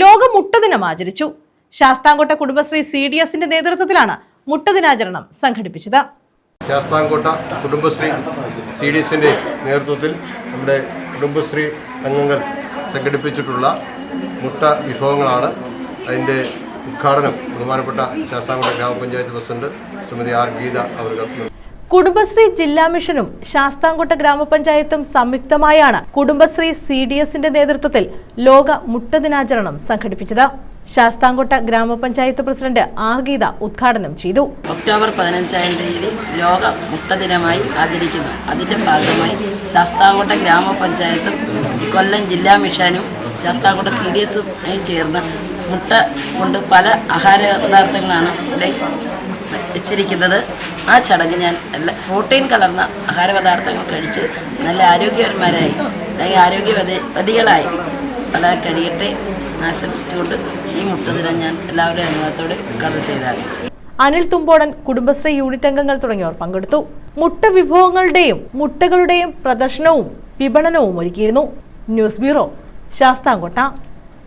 ലോക മുട്ട ദിനം ആചരിച്ചു. ശാസ്താംകോട്ട കുടുംബശ്രീ സി ഡി എസിന്റെ നേതൃത്വത്തിലാണ് മുട്ടദിനാചരണം സംഘടിപ്പിച്ചത്. ശാസ്താംകോട്ട കുടുംബശ്രീ സി ഡി എസിന്റെ നേതൃത്വത്തിൽ നമ്മുടെ കുടുംബശ്രീ അംഗങ്ങൾ സംഘടിപ്പിച്ചിട്ടുള്ള മുട്ട വിഭവങ്ങളാണ് അതിന്റെ ഉദ്ഘാടനം ബഹുമാനപ്പെട്ട ശാസ്താംകോട്ട ഗ്രാമപഞ്ചായത്ത് പ്രസിഡന്റ് ശ്രീമതി ആർ ഗീത അവർ കുടുംബശ്രീ ജില്ലാ മിഷനും ശാസ്താംകോട്ട ഗ്രാമപഞ്ചായത്തും സംയുക്തമായാണ് കുടുംബശ്രീ സി ഡി എസിന്റെ നേതൃത്വത്തിൽ ലോക മുട്ട ദിനാചരണം സംഘടിപ്പിച്ചത്. ശാസ്താംകോട്ട ഗ്രാമപഞ്ചായത്ത് പ്രസിഡന്റ് ആർ ഗീത ഉദ്ഘാടനം ചെയ്തു. ഒക്ടോബർ പതിനഞ്ചാം തീയതി ലോക മുട്ട ദിനമായി ആചരിക്കുന്നു. അതിന്റെ ഭാഗമായി ശാസ്താംകോട്ട ഗ്രാമപഞ്ചായത്തും കൊല്ലം ജില്ലാ മിഷനും ശാസ്താംകോട്ട സി ഡി എസും ചേർന്ന് മുട്ട കൊണ്ട് പല ആഹാര പദാർത്ഥങ്ങളാണ് ഇവിടെ വെച്ചിരിക്കുന്നത്. ആ ചടങ്ങ് ഞാൻ നല്ല പ്രോട്ടീൻ കലർന്ന ആഹാര പദാർത്ഥങ്ങൾ കഴിച്ച് നല്ല ആരോഗ്യപരന്മാരായി അല്ലെങ്കിൽ ആരോഗ്യവതികളായി വളരെ കഴിയട്ടെ ആശംസിച്ചുകൊണ്ട് ഈ മുട്ട ദിനം ഞാൻ എല്ലാവരുടെയും അനുഭവത്തോടെ ഉദ്ഘാടനം ചെയ്താണ്. അനിൽ തുമ്പോടൻ കുടുംബശ്രീ യൂണിറ്റ് അംഗങ്ങൾ തുടങ്ങിയവർ പങ്കെടുത്തു. മുട്ട വിഭവങ്ങളുടെയും മുട്ടകളുടെയും പ്രദർശനവും വിപണനവും ഒരുക്കിയിരുന്നു. News bureau Sasthamcotta.